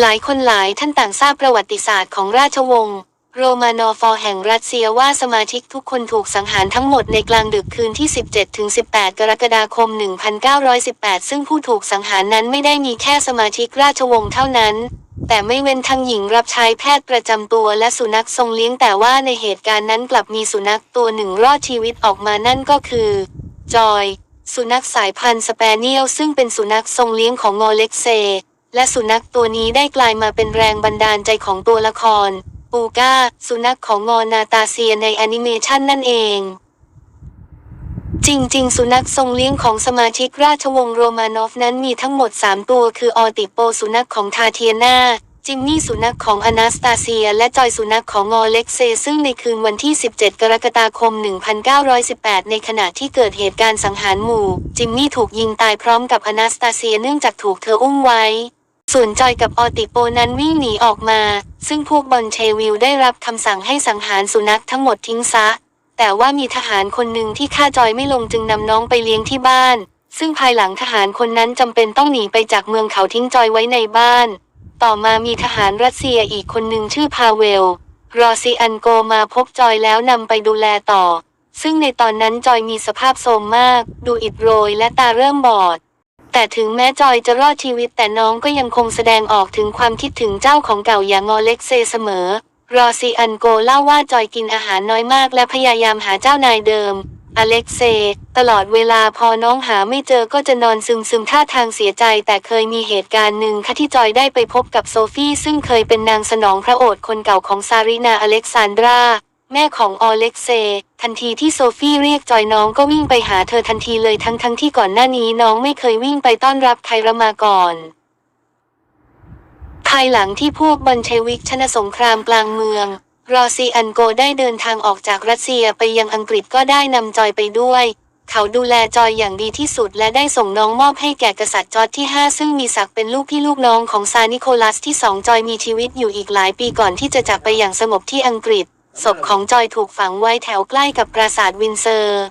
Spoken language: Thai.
หลายคนหลายท่านต่างทราบประวัติศาสตร์ของราชวงศ์โรมานอฟอแห่งรัสเซียว่าสมาชิกทุกคนถูกสังหารทั้งหมดในกลางดึกคืนที่ 17-18 กรกฎาคม 1918 ซึ่งผู้ถูกสังหารนั้นไม่ได้มีแค่สมาชิกราชวงศ์เท่านั้น แต่ไม่เว้นทั้งหญิงรับใช้แพทย์ประจำตัวและสุนัขทรงเลี้ยงแต่ว่าในเหตุการณ์นั้นกลับมีสุนัขตัวหนึ่งรอดชีวิตออกมานั่นก็คือ จอย สุนัขสายพันธุ์สเปเนียลซึ่งเป็นสุนัขทรงเลี้ยงของงอเล็กเซ และสุนัขตัวนี้ได้กลายมาเป็นแรงบันดาลใจของตัวละคร ปูก้า สุนัขของงอนาตาเซียในแอนิเมชันนั่นเอง จริง ๆ สุนัขทรงเลี้ยงของสมาชิกราชวงศ์โรมานอฟนั้นมีทั้งหมด 3 ตัวคือออติโปสุนัขของทาเทียนาจิมมี่สุนัขของอนาสตาเซีย และจอยสุนัขของงอเล็กเซ ซึ่งในคืนวันที่ 17 กรกฎาคม 1918 ในขณะที่เกิดเหตุการณ์สังหารหมู่ จิมมี่ถูกยิงตายพร้อมกับอนาสตาเซียเนื่องจากถูกเธออุ้มไว้ ส่วนจอยกับออติโปนั้นวิ่งหนีออกมา ซึ่งพวกบอลเชวิลได้รับคำสั่งให้สังหารสุนัขทั้งหมดทิ้งซะ แต่ว่ามีทหารคนหนึ่งที่ฆ่าจอยไม่ลงจึงนำน้องไปเลี้ยงที่บ้าน ซึ่งภายหลังทหารคนนั้นจำเป็นต้องหนีไปจากเมืองเขาทิ้งจอยไว้ในบ้าน ต่อมามีทหารรัสเซียอีกคนหนึ่งชื่อพาเวล รอซิอันโกมาพบจอยแล้วนำไปดูแลต่อ ซึ่งในตอนนั้นจอยมีสภาพโทรมมาก ดูอิดโรยและตาเริ่มบอด แต่ถึงแม้จอยจะรอดชีวิตแต่น้องก็ยังคงแสดงออกถึงความคิดถึงเจ้าของเก่าอย่างอเล็กเซเสมอ รอซีอันโกเล่าว่าจอยกินอาหารน้อยมากและพยายามหาเจ้านายเดิม อเล็กเซ ตลอดเวลาพอน้องหาไม่เจอก็จะนอนซึมซึมท่าทางเสียใจ แต่เคยมีเหตุการณ์หนึ่งค่ะที่จอยได้ไปพบกับโซฟี่ซึ่งเคยเป็นนางสนองพระโอษฐ์คนเก่าของซารินาอเล็กซานดรา แม่ของอเล็กเซ ทันทีที่โซฟี่เรียกจอยน้องก็วิ่งไปหาเธอทันทีเลยทั้งทั้งที่ก่อนหน้านี้น้องไม่เคยวิ่งไปต้อนรับใคระมาก่อน ภายหลังที่พวกบอลเชวิกชนะสงครามกลางเมือง รอซีอันโกได้เดินทางออกจากรัสเซียไปยังอังกฤษก็ได้นำจอยไปด้วย เขาดูแลจอยอย่างดีที่สุดและได้ส่งน้องมอบให้แก่กษัตริย์จอร์จที่ 5 ซึ่งมีศักดิ์เป็นลูกพี่ลูกน้องของซานิโคลัสที่สองจอยมีชีวิตอยู่อีกหลายปีก่อนที่จะจากไปอย่างสงบที่อังกฤษ ศพของจอยถูกฝังไว้แถวใกล้กับปราสาทวินเซอร์